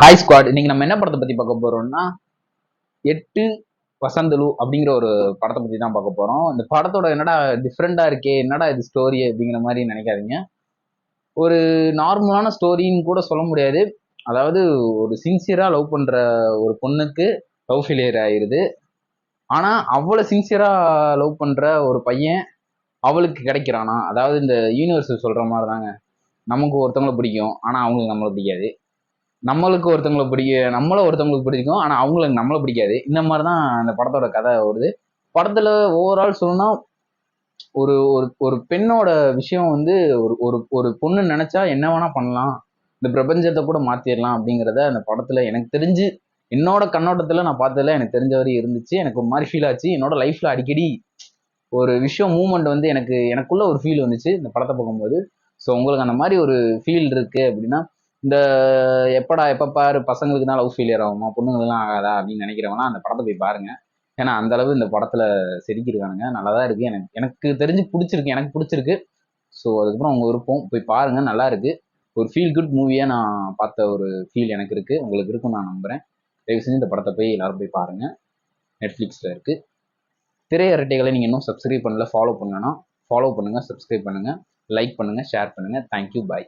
Hi squad இன்னைக்கு நம்ம என்ன படத்தை பத்தி பார்க்க போறோம்னா எட்டு வசந்தலு அப்படிங்கிற ஒரு படத்தை பத்தி தான் பார்க்க போறோம். இந்த படத்தோட என்னடா டிஃப்ரெண்டா இருக்கே என்னடா இது ஸ்டோரி அப்படிங்கிற மாதிரி நினைக்காதீங்க. ஒரு நார்மலான ஸ்டோரின்னு கூட சொல்ல முடியாது. அதாவது ஒரு சின்சியரா லவ் பண்ற ஒரு பொண்ணுக்கு லவ் ஃபெயிலியர் ஆயிருது. ஆனா அவ்வளவு சின்சியரா லவ் பண்ற ஒரு பையன் அவளுக்கு கிடைக்கிறானா? அதாவது இந்த யூனிவர்ஸ் சொல்ற மாதிரி தாங்க நமக்கு ஒருத்தவங்களை பிடிக்கும் ஆனா அவங்களுக்கு நம்மளை பிடிக்காது. நம்மளுக்கு ஒருத்தவங்களை பிடிக்க நம்மள ஒருத்தவங்களுக்கு பிடிக்கும். ஆனால் அவங்களுக்கு நம்மளை பிடிக்காது. இந்த மாதிரி தான் அந்த படத்தோட கதை வருது படத்தில் ஓவரால் சொல்லணும்னா ஒரு ஒரு ஒரு பெண்ணோட விஷயம் வந்து ஒரு ஒரு ஒரு பொண்ணு நினச்சா என்ன வேணால் பண்ணலாம். இந்த பிரபஞ்சத்தை கூட மாற்றிடலாம் அப்படிங்கிறத அந்த படத்தில் எனக்கு தெரிஞ்சு என்னோட கண்ணோட்டத்தில் நான் பார்த்ததுல எனக்கு தெரிஞ்ச வரையும் இருந்துச்சு. எனக்கு ஒரு மாதிரி ஃபீல் ஆச்சு. என்னோட லைஃப்பில் அடிக்கடி ஒரு விஷயம் மூமெண்ட் வந்து எனக்கு எனக்குள்ள ஒரு ஃபீல் வந்துச்சு. இந்த படத்தை பார்க்கும்போது. ஸோ உங்களுக்கு அந்த மாதிரி ஒரு ஃபீல் இருக்குது அப்படின்னா இந்த எப்படா எப்போ பாரு பசங்களுக்கு தான் லவ் ஃபெயிலியர் ஆகுமா பொண்ணுங்களுக்குலாம் ஆகாதா அப்படின்னு நினைக்கிறவங்களாம் அந்த படத்தை போய் பாருங்க. ஏன்னா அந்த அளவு இந்த படத்துல செதுக்கியிருக்கானுங்க நல்லா தான் இருக்கு. எனக்கு எனக்கு தெரிஞ்சு பிடிச்சிருக்கு. எனக்கு பிடிச்சிருக்கு. ஸோ அதுக்கப்புறம் உங்க விருப்பம். போய் பாருங்க. நல்லா இருக்கு. ஒரு ஃபீல் குட் மூவியா நான் பார்த்த ஒரு ஃபீல் எனக்கு இருக்கு. உங்களுக்கு இருக்கும் நான் நம்புறேன். தயவு செஞ்சு இந்த படத்தை போய் எல்லாரும் போய் பாருங்க. நெட்ஃப்ளிக்ஸில் இருக்கு. திரையரட்டைகளை நீங்கள் இன்னும் சப்ஸ்கிரைப் பண்ணல ஃபாலோ பண்ணலன்னா ஃபாலோ பண்ணுங்க சப்ஸ்கிரைப் பண்ணுங்க லைக் பண்ணுங்க ஷேர் பண்ணுங்க. Thank you bye